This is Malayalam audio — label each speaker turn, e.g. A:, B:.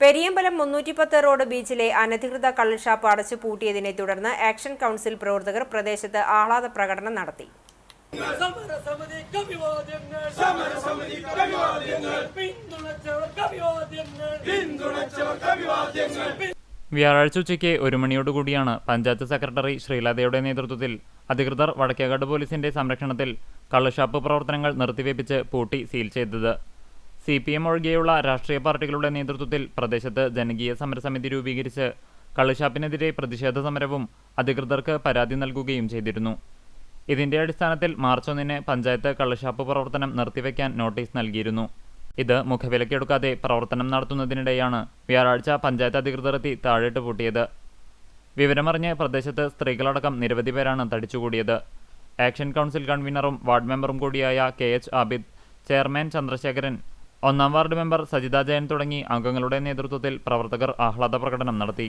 A: പെരിയമ്പലം മുന്നൂറ്റിപ്പത്ത് റോഡ് ബീച്ചിലെ അനധികൃത കള്ളുഷാപ്പ് അടച്ചു പൂട്ടിയതിനെ തുടർന്ന് ആക്ഷൻ കൗൺസിൽ പ്രവർത്തകർ പ്രദേശത്ത് ആഹ്ലാദ പ്രകടനം നടത്തി.
B: വ്യാഴാഴ്ച ഉച്ചയ്ക്ക് ഒരു മണിയോടുകൂടിയാണ് പഞ്ചായത്ത് സെക്രട്ടറി ശ്രീലതയുടെ നേതൃത്വത്തിൽ അധികൃതർ വടക്കേകാട് പോലീസിന്റെ സംരക്ഷണത്തിൽ കള്ളുഷാപ്പ് പ്രവർത്തനങ്ങൾ നിർത്തിവെപ്പിച്ച് പൂട്ടി സീൽ ചെയ്തത്. സി പി എം ഒഴികെയുള്ള രാഷ്ട്രീയ പാർട്ടികളുടെ നേതൃത്വത്തിൽ പ്രദേശത്ത് ജനകീയ സമരസമിതി രൂപീകരിച്ച് കള്ളുഷാപ്പിനെതിരെ പ്രതിഷേധ സമരവും അധികൃതർക്ക് പരാതി നൽകുകയും ചെയ്തിരുന്നു. ഇതിന്റെ അടിസ്ഥാനത്തിൽ മാർച്ച് ഒന്നിന് പഞ്ചായത്ത് കള്ളുഷാപ്പ് പ്രവർത്തനം നിർത്തിവെക്കാൻ നോട്ടീസ് നൽകിയിരുന്നു. ഇത് മുഖവിലക്കെടുക്കാതെ പ്രവർത്തനം നടത്തുന്നതിനിടെയാണ് വ്യാഴാഴ്ച പഞ്ചായത്ത് അധികൃതർ എത്തി താഴേട്ട് പൂട്ടിയത്. വിവരമറിഞ്ഞ് പ്രദേശത്ത് സ്ത്രീകളടക്കം നിരവധി പേരാണ് തടിച്ചുകൂടിയത്. ആക്ഷൻ കൗൺസിൽ കൺവീനറും വാർഡ് മെമ്പറും കൂടിയായ K H Abid chairman Chandrasekharan ഒന്നാം വാർഡ് മെമ്പർ സജിത ജയൻ തുടങ്ങി അംഗങ്ങളുടെ നേതൃത്വത്തിൽ പ്രവർത്തകർ ആഹ്ലാദ പ്രകടനം നടത്തി